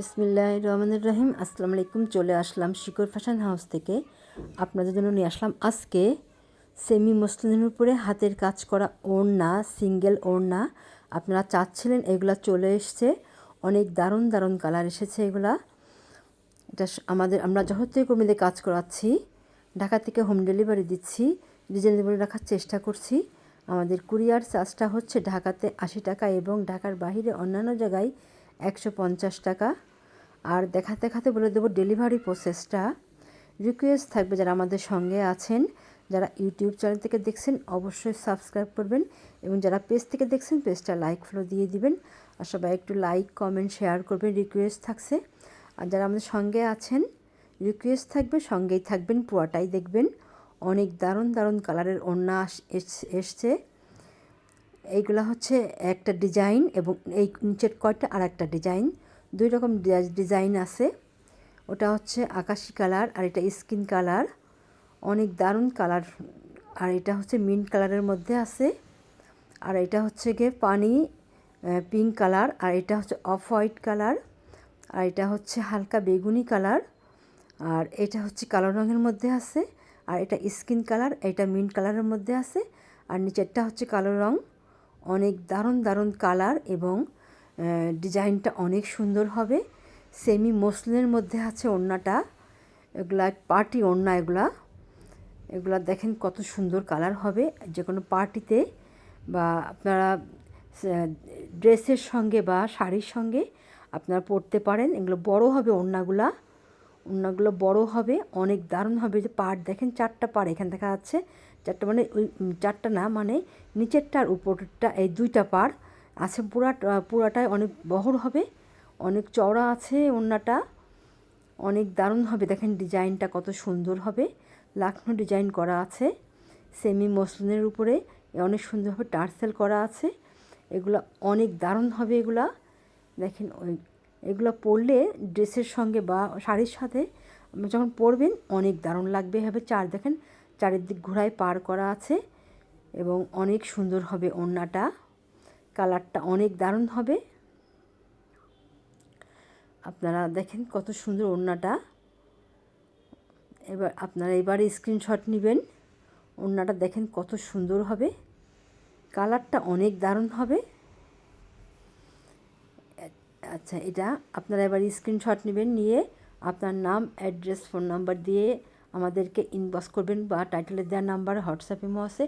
বিসমিল্লাহ রহমানুর রহিম আসসালামু আলাইকুম, চলে আসলাম শিকর ফ্যাশন হাউস থেকে। আপনাদের জন্য নিয়ে আসলাম আজকে সেমি মসলিনের উপরে হাতের কাজ করা ওড়না, সিঙ্গেল ওড়না। আপনারা চাচ্ছিলেন এগুলা চলে এসছে। অনেক দারুণ দারুণ কালার এসেছে এগুলা। এটা আমাদের আমরা যহতে কর্মীদের কাজ করাচ্ছি। ঢাকা থেকে হোম ডেলিভারি দিচ্ছি। রিজনেবল রাখার চেষ্টা করছি। আমাদের কুরিয়ার চার্জটা হচ্ছে ঢাকাতে আশি টাকা এবং ঢাকার বাহিরে অন্যান্য জায়গায় একশো পঞ্চাশ টাকা। আর দেখাতে দেখাতে বলে দেবো ডেলিভারি প্রসেসটা রিকোয়েস্ট থাকবে যারা আমাদের সঙ্গে আছেন, যারা ইউটিউব চ্যানেল থেকে দেখছেন, অবশ্যই সাবস্ক্রাইব করবেন এবং যারা পেজ থেকে দেখছেন পেজটা লাইক ফলো দিয়ে দিবেন। আর সবাই একটু লাইক কমেন্ট শেয়ার করবেন রিকোয়েস্ট থাকছে। আর যারা আমাদের সঙ্গে আছেন রিকোয়েস্ট থাকবে, সঙ্গেই থাকবেন, পুয়াটাই দেখবেন। অনেক দারুণ দারুণ কালারের ওড়না এসছে। এইগুলো হচ্ছে একটা ডিজাইন এবং এই নিচের কয়টা আর একটা ডিজাইন। দুই রকম ডিজাইন আছে। ওটা হচ্ছে আকাশি কালার আর এটা স্কিন কালার। অনেক দারুণ কালার। আর এটা হচ্ছে মিন্ট কালারের মধ্যে আছে। আর এটা হচ্ছে গিয়ে পানি পিঙ্ক কালার। আর এটা হচ্ছে অফ হোয়াইট কালার। আর এটা হচ্ছে হালকা বেগুনি কালার। আর এটা হচ্ছে কালো রঙের মধ্যে আছে। আর এটা স্কিন কালার, এটা মিন্ট কালারের মধ্যে আছে। আর নিচেরটা হচ্ছে কালো রঙ অনেক দারুণ দারুণ কালার এবং ডিজাইনটা অনেক সুন্দর হবে। সেমি মসলিনের মধ্যে আছে ওড়নাটা, এগুলা পার্টি ওড়না এগুলা। এগুলা দেখেন কত সুন্দর কালার হবে। যে কোনো পার্টিতে বা আপনারা ড্রেসের সঙ্গে বা শাড়ির সঙ্গে আপনারা পরতে পারেন। এগুলো বড় হবে ওড়নাগুলা। ওড়নাগুলো বড় হবে, অনেক দারুণ হবে। যে পাড় দেখেন চারটা পাড় এখানে দেখা যাচ্ছে। চারটা মানে ওই চারটা না মানে নিচেরটা আর উপরেরটা এই দুইটা পার আছে পুরা পুরাটাই অনেক বহর হবে, অনেক চওড়া আছে ওড়নাটা, অনেক দারুণ হবে। দেখেন ডিজাইনটা কত সুন্দর হবে, লাখনো ডিজাইন করা আছে, সেমি মসলিনের উপরে অনেক সুন্দরভাবে টার্সেল করা আছে, এগুলো অনেক দারুণ হবে এগুলা। দেখেন ওই, এগুলো পরলে ড্রেসের সঙ্গে বা শাড়ির সাথে যখন পরবেন অনেক দারুণ লাগবে, হবে চার, দেখেন চারিদিক ঘোড়ায় পার করা আছে এবং অনেক সুন্দর হবে ওড়নাটা। কালারটা অনেক দারুণ হবে। আপনারা দেখেন কত সুন্দর ওড়নাটা। এবার আপনারা এবারে স্ক্রিনশট নেবেন। ওড়নাটা দেখেন কত সুন্দর হবে। কালারটা অনেক দারুণ হবে। আচ্ছা এটা আপনারা এবার স্ক্রিনশট নেবেন, নিয়ে আপনার নাম অ্যাড্রেস ফোন নাম্বার দিয়ে আমাদেরকে ইনবক্স করবেন বা টাইটেলে দেওয়ার নাম্বার হোয়াটসঅ্যাপে আছে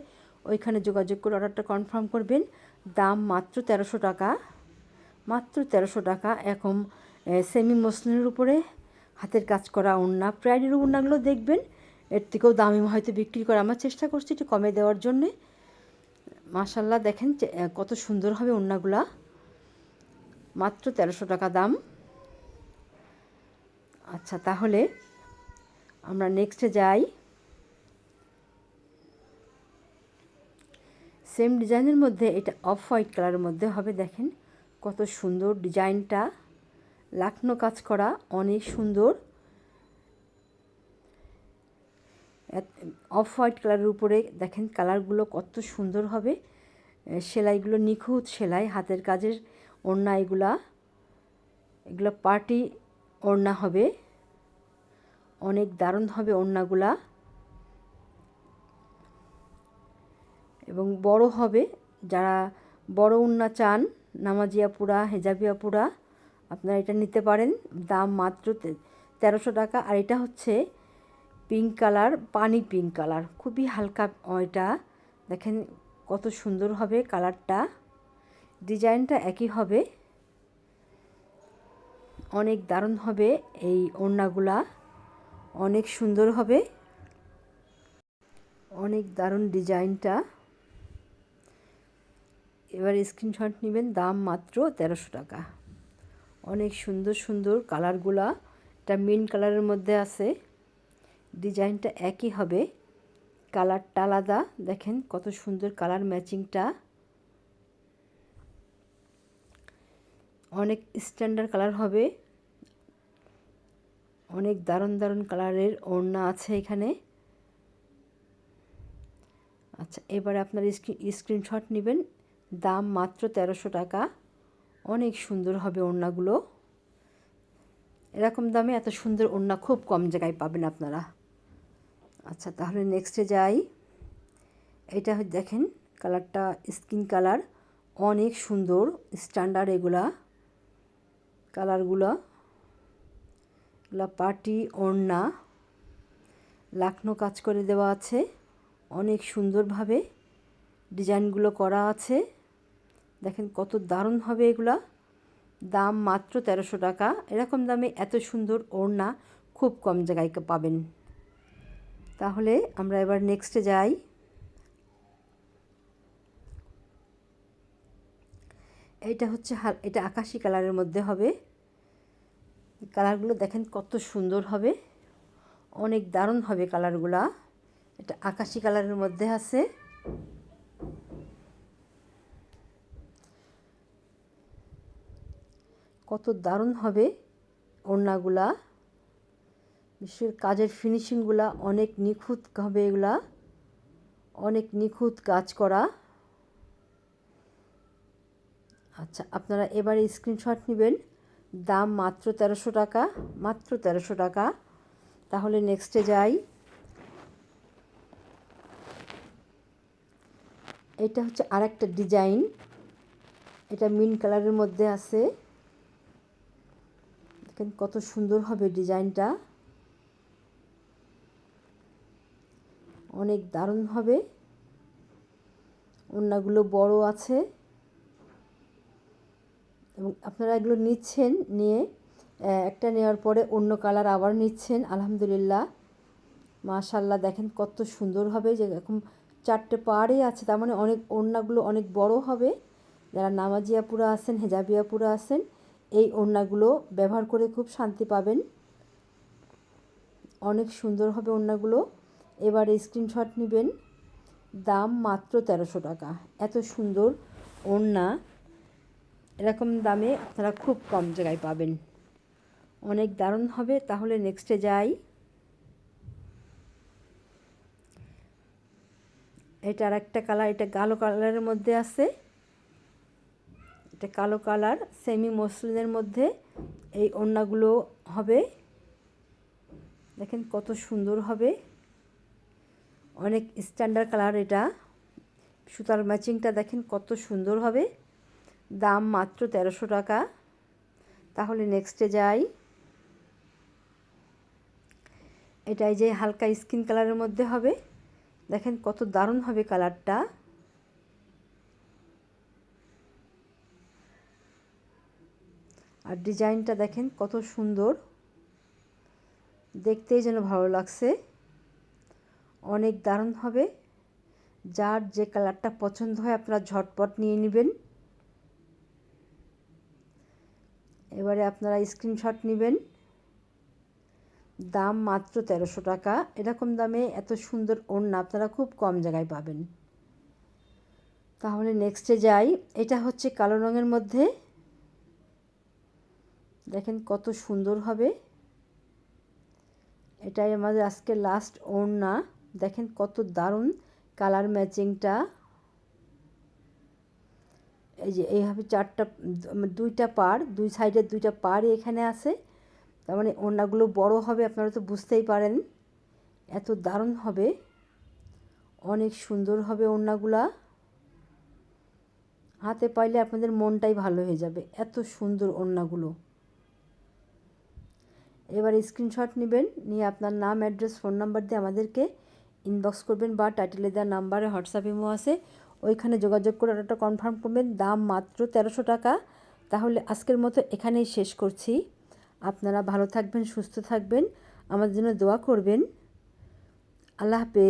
ওইখানে যোগাযোগ করে অর্ডারটা কনফার্ম করবেন। দাম মাত্র তেরোশো টাকা, মাত্র তেরোশো টাকা। এখন সেমি মসলিনের উপরে হাতের কাজ করা ওড়না প্রাইডের ওড়নাগুলো দেখবেন। এর থেকেও দামি হয়তো বিক্রি করে আমার চেষ্টা করছি একটু কমে দেওয়ার জন্যে। মাশাল্লাহ দেখেন কত সুন্দর হবে ওড়নাগুলা মাত্র তেরোশো টাকা দাম। আচ্ছা তাহলে আমরা নেক্সটে যাই। সেম ডিজাইনের মধ্যে, এটা অফ হোয়াইট কালারের মধ্যে হবে, দেখেন। কত সুন্দর ডিজাইনটা লাখনো কাজ করা, অনেক সুন্দর। অফ হোয়াইট কালারের উপরে, দেখেন কালারগুলো কত সুন্দর হবে। সেলাইগুলো নিখুঁত সেলাই, হাতের কাজের ওড়না এগুলা। এগুলো পার্টি ওড়না হবে। অনেক দারুণ হবে ওড়নাগুলা। এবং বড় হবে, যারা বড় উন্না চান নামাজিয়া পুরা হেজাবিয়া পুরা আপনারা এটা নিতে পারেন। দাম মাত্র তেরোশো টাকা, আর এটা হচ্ছে পিঙ্ক কালার পানি পিঙ্ক কালার খুবই হালকা এটা, দেখেন কত সুন্দর হবে কালারটা ডিজাইনটা একই হবে। অনেক দারুণ হবে এই ওড়নাগুলা। অনেক সুন্দর হবে। অনেক দারুণ ডিজাইনটা। এবার স্ক্রিনশট নেবেন, দাম মাত্র তেরোশো টাকা। অনেক সুন্দর সুন্দর কালারগুলা। এটা মেন কালারের মধ্যে আছে। ডিজাইনটা একই হবে। কালারটা আলাদা। দেখেন কত সুন্দর কালার ম্যাচিংটা। অনেক স্ট্যান্ডার্ড কালার হবে। অনেক দারুণ দারুণ কালারের ওড়না আছে এখানে। আচ্ছা এবারে আপনার স্ক্রিনশট নেবেন। দাম মাত্র তেরোশো টাকা। অনেক সুন্দর হবে ওড়নাগুলো। এরকম দামে এত সুন্দর ওড়না খুব কম জায়গায় পাবেন আপনারা। আচ্ছা তাহলে নেক্সটে যাই। এটা দেখেন, কালারটা স্কিন কালার। অনেক সুন্দর, স্ট্যান্ডার্ড এগুলা। কালারগুলো। এগুলা পার্টি ওড়না লাকনো কাজ করে দেওয়া আছে। অনেক সুন্দরভাবে ডিজাইনগুলো করা আছে। দেখেন কত দারুণ হবে এগুলা। দাম মাত্র তেরোশো টাকা। এরকম দামে এত সুন্দর ওড়না খুব কম জায়গায় পাবেন। তাহলে আমরা এবার নেক্সটে যাই। এইটা হচ্ছে এটা আকাশি কালারের মধ্যে হবে। কালারগুলো দেখেন কত সুন্দর হবে। অনেক দারুণ হবে কালারগুলা। এটা আকাশি কালারের মধ্যে আছে। কত দারুণ হবে ওড়নাগুলা। বিশ্বের কাজের ফিনিশিংগুলা অনেক নিখুঁত হবে এগুলা। অনেক নিখুঁত কাজ করা। আচ্ছা আপনারা এবারে স্ক্রিনশট নেবেন। দাম মাত্র তেরোশো টাকা, মাত্র তেরোশো টাকা। তাহলে নেক্সটে যাই। এটা হচ্ছে আর একটা ডিজাইন এটা মিন কালারের মধ্যে আছে। দেখেন কত সুন্দর হবে ডিজাইনটা অনেক দারুণ হবে। ওড়নাগুলো বড় আছে। এবং আপনারা এগুলো নিচ্ছেন, নিয়ে একটা নেওয়ার পরে অন্য কালার আবার নিচ্ছেন, আলহামদুলিল্লাহ। মাশাল্লাহ দেখেন কত সুন্দর হবে, যে এরকম চারটে পাড়ে আছে, তার মানে অনেক, ওড়নাগুলো অনেক বড় হবে। যারা নামাজিয়াপুরা আছেন, হেজাবিয়াপুরা আছেন, এই ওড়নাগুলো ব্যবহার করে খুব শান্তি পাবেন। অনেক সুন্দর হবে ওড়নাগুলো। এবারে স্ক্রিনশট নেবেন। দাম মাত্র তেরোশো টাকা। এত সুন্দর ওড়না। এরকম দামে আপনারা খুব কম জায়গায় পাবেন। অনেক দারুণ হবে, তাহলে নেক্সটে যাই। এটা আর একটা কালার এটা কালো কালারের মধ্যে আছে। এটা কালো কালার সেমি মসলিনের মধ্যে এই ওড়নাগুলো হবে। দেখেন কত সুন্দর হবে। অনেক স্ট্যান্ডার্ড কালার এটা। সুতার ম্যাচিংটা দেখেন কত সুন্দর হবে। দাম মাত্র তেরোশো টাকা। তাহলে নেক্সটে যাই। এটাই যে হালকা স্কিন কালারের মধ্যে হবে। দেখেন কত দারুণ হবে কালারটা আর ডিজাইনটা দেখেন কত সুন্দর। দেখতেই যেন ভালো লাগছে। অনেক দারুণ হবে। যার যে কালারটা পছন্দ হয় আপনারা ঝটপট নিয়ে নেবেন। এবারে আপনারা স্ক্রিনশট নেবেন। দাম মাত্র তেরোশো টাকা। এরকম দামে এত সুন্দর ওড়না আপনারা খুব কম জায়গায় পাবেন। তাহলে নেক্সটে যাই। এটা হচ্ছে কালো রঙের মধ্যে। দেখেন কত সুন্দর হবে। এটাই আমাদের আজকে লাস্ট ওড়না। দেখেন কত দারুণ কালার ম্যাচিংটা এই যে এইভাবে চারটা দুইটা পার দুই সাইডের দুইটা পার এখানে আছে। তার মানে ওড়নাগুলো বড় হবে, আপনারা তো বুঝতেই পারেন। এত দারুণ হবে। অনেক সুন্দর হবে ওড়নাগুলা। হাতে পাইলে আপনাদের মনটাই ভালো হয়ে যাবে, এত সুন্দর ওড়নাগুলো। এবার স্ক্রিনশট নেবেন, নিয়ে আপনার নাম অ্যাড্রেস ফোন নাম্বার দিয়ে আমাদেরকে ইনবক্স করবেন বা টাইটেলে দেওয়ার নাম্বারে হোয়াটসঅ্যাপ ইমো আছে। ওইখানে যোগাযোগ করে অর্ডারটা কনফার্ম করবেন। দাম মাত্র তেরোশো টাকা। তাহলে আজকের মতো এখানেই শেষ করছি। আপনারা ভালো থাকবেন, সুস্থ থাকবেন। আমার জন্য দোয়া করবেন। আল্লাহ হাফেজ।